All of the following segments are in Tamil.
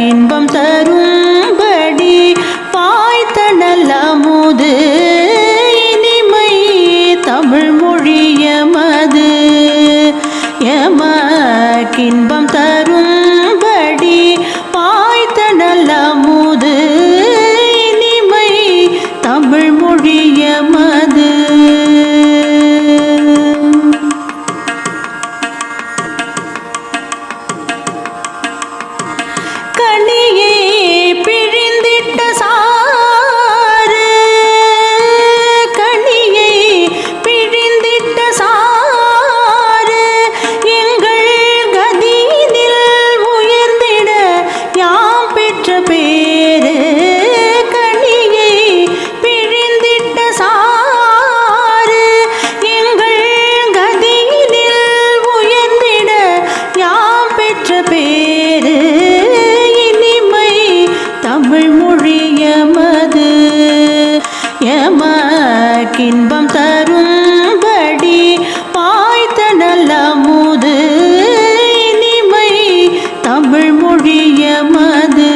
இன்பம் தரும்படி பாய்த்த நல்ல நல்லமுது இனிமை தமிழ் மொழி எமது எமக்கின்பம் எமக்கின்பம் தரும்படி பாய்த்த நல்ல நல்லமுது இனிமை தமிழ் மொழியமது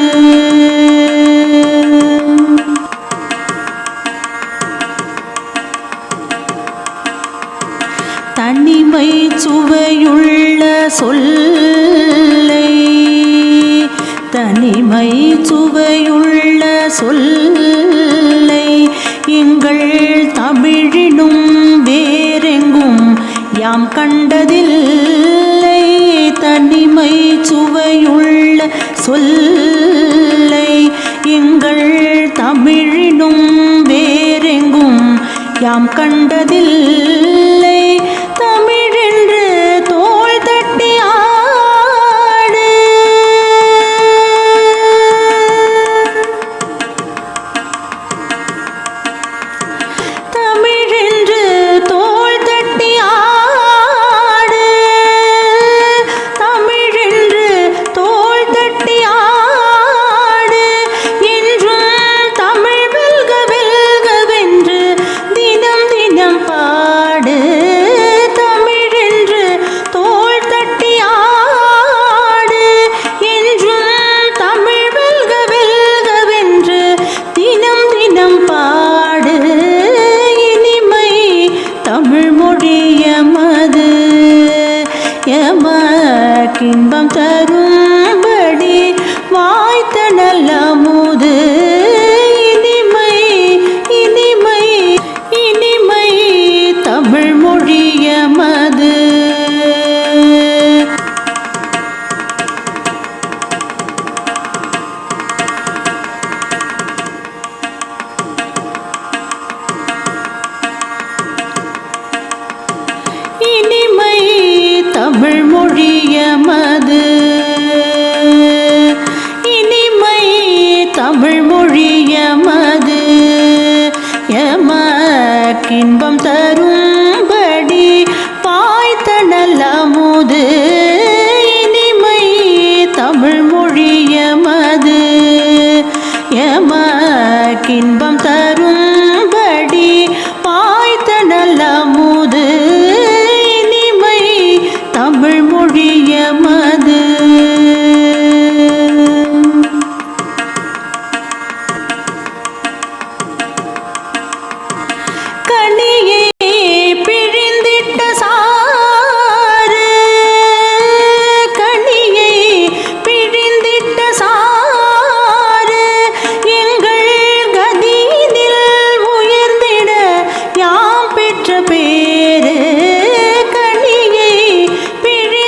தனிமை சுவையுள்ள சொல்லை தனிமை சுவையுள்ள சொல்லை எங்கள் தமிழினும் வேறெங்கும். யாம் கண்டதில்லை தனிமை சுவையுள்ள சொல்லை. எங்கள் தமிழினும் வேறெங்கும். யாம் கண்டதில்லை எமது மொழியமது எமக்கின்பம் தரும் இன்பம் தரும்படி பாய்த்தடல் அமுது இனிமை தமிழ் மொழி எமது எமக்கின்பம் தரும்